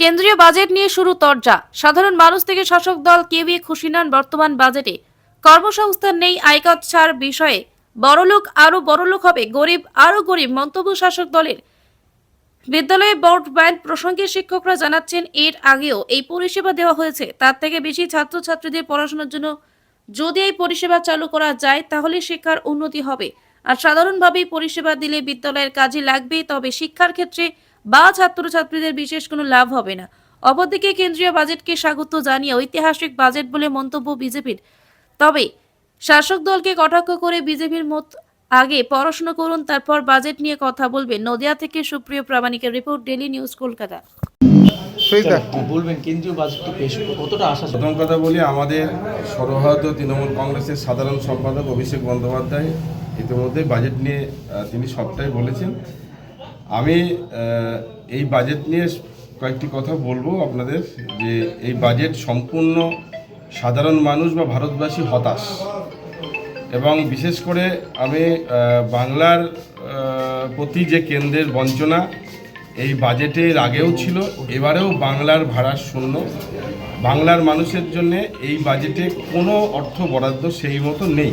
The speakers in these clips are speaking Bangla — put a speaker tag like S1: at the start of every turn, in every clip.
S1: কেন্দ্রীয় বাজেট নিয়ে শুরু তরজা। সাধারণ মানুষ থেকে শাসক দল কেউই খুশি নন বর্তমান বাজেটে। কর্মসংস্থান নেই আয়কর ছাড় বিষয়ে। বড়লোক আরও বড়লোক হবে, গরিব আরও গরিব মন্তব্য শাসক দলের। বিদ্যালয়ে বোর্ড ব্যান্ড প্রসঙ্গে শিক্ষকরা জানাচ্ছেন, এর আগেও এই পরিষেবা দেওয়া হয়েছে। তার থেকে বেশি ছাত্রছাত্রীদের পড়াশোনার জন্য যদি এই পরিষেবা চালু করা যায়, তাহলে শিক্ষার উন্নতি হবে। আর সাধারণভাবেই পরিষেবা দিলে বিদ্যালয়ের কাজে লাগবে, তবে শিক্ষার ক্ষেত্রে বা ছাত্রছাত্রীদের বিশেষ কোনো লাভ হবে না। অপরদিকে কেন্দ্রীয় বাজেটকে স্বাগত জানিয়ে ঐতিহাসিক বাজেট বলে মন্তব্য বিজেপির। তবে শাসক দলকে কটাক্ষ করে বিজেপির মত আগে পড়াশোনা করুন তারপর বাজেট নিয়ে কথা বলবেন নদিয়া থেকে সুপ্রিয় প্রামাণিকের রিপোর্ট ডেলি নিউজ কলকাতা।
S2: সুইদা
S3: বলবেন কেন্দ্রীয় বাজেটটি পেশ কতটা আশা
S4: প্রথম কথা বলি আমাদের সর্বভারতীয় তৃণমূল কংগ্রেসের সাধারণ সম্পাদক অভিষেক বন্দ্যোপাধ্যায় ইতিমধ্যে বাজেট নিয়ে তিনি সবটাই বলেছেন। আমি এই বাজেট নিয়ে কয়েকটি কথা বলব আপনাদের, যে এই বাজেট সম্পূর্ণ সাধারণ মানুষ বা ভারতবাসী হতাশ। এবং বিশেষ করে আমি বাংলার প্রতি যে কেন্দ্রের বঞ্চনা, এই বাজেটের আগেও ছিল, এবারেও বাংলার ভাড়া শূন্য। বাংলার মানুষের জন্য এই বাজেটে কোনো অর্থ বরাদ্দ সেই মতো নেই।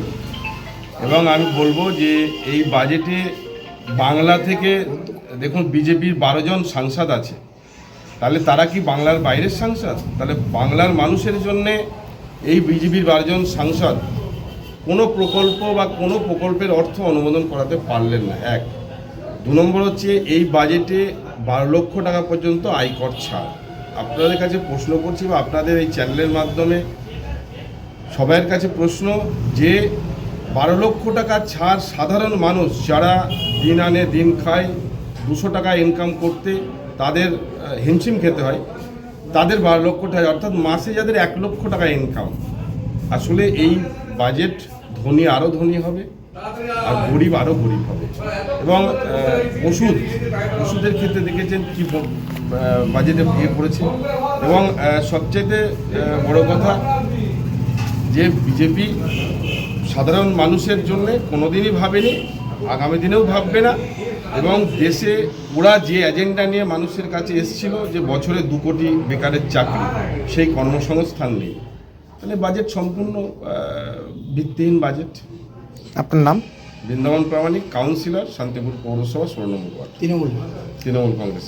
S4: এবং আমি বলব যে এই বাজেটে বাংলা থেকে দেখুন, বিজেপির বারো জন সাংসদ আছে। তাহলে তারা কি বাংলার বাইরের সাংসদ? তাহলে বাংলার মানুষের জন্যে এই বিজেপির বারোজন সাংসদ কোনো প্রকল্প বা কোনো প্রকল্পের অর্থ অনুমোদন করাতে পারলেন না। এক, দু নম্বর হচ্ছে এই বাজেটে বারো লক্ষ টাকা পর্যন্ত আয়কর ছাড়। আপনাদের কাছে প্রশ্ন করছি বা আপনাদের এই চ্যানেলের মাধ্যমে সবাইয়ের কাছে প্রশ্ন যে বারো লক্ষ টাকা ছাড় সাধারণ মানুষ যারা দিন আনে, দিন খায় দুশো টাকা ইনকাম করতে তাদের হিমশিম খেতে হয়। তাদের বারো লক্ষ টাকা, অর্থাৎ মাসে যাদের এক লক্ষ টাকা ইনকাম আসলে এই বাজেট ধনী আরও ধনী হবে, আর গরিব আরও গরিব হবে। এবং ওষুধ, ওষুধের ক্ষেত্রে দেখেছেন কি বাজেটে ইয়ে পড়েছে এবং সবচেয়ে বড় কথা যে বিজেপি সাধারণ মানুষের জন্য কোনোদিনই ভাবেনি আগামী দিনেও ভাববে না। এবং দেশে ওরা যে এজেন্ডা নিয়ে মানুষের কাছে এসেছিল যে বছরে দু কোটি বেকারের চাকরি সেই কর্মসংস্থান নেই। তাহলে বাজেট সম্পূর্ণ ভিত্তিহীন বাজেট
S2: আপনার নাম?
S4: বৃন্দাবন প্রামাণিক কাউন্সিলর শান্তিপুর পৌরসভা স্বর্ণমুখ
S3: তৃণমূল।
S4: তৃণমূল কংগ্রেস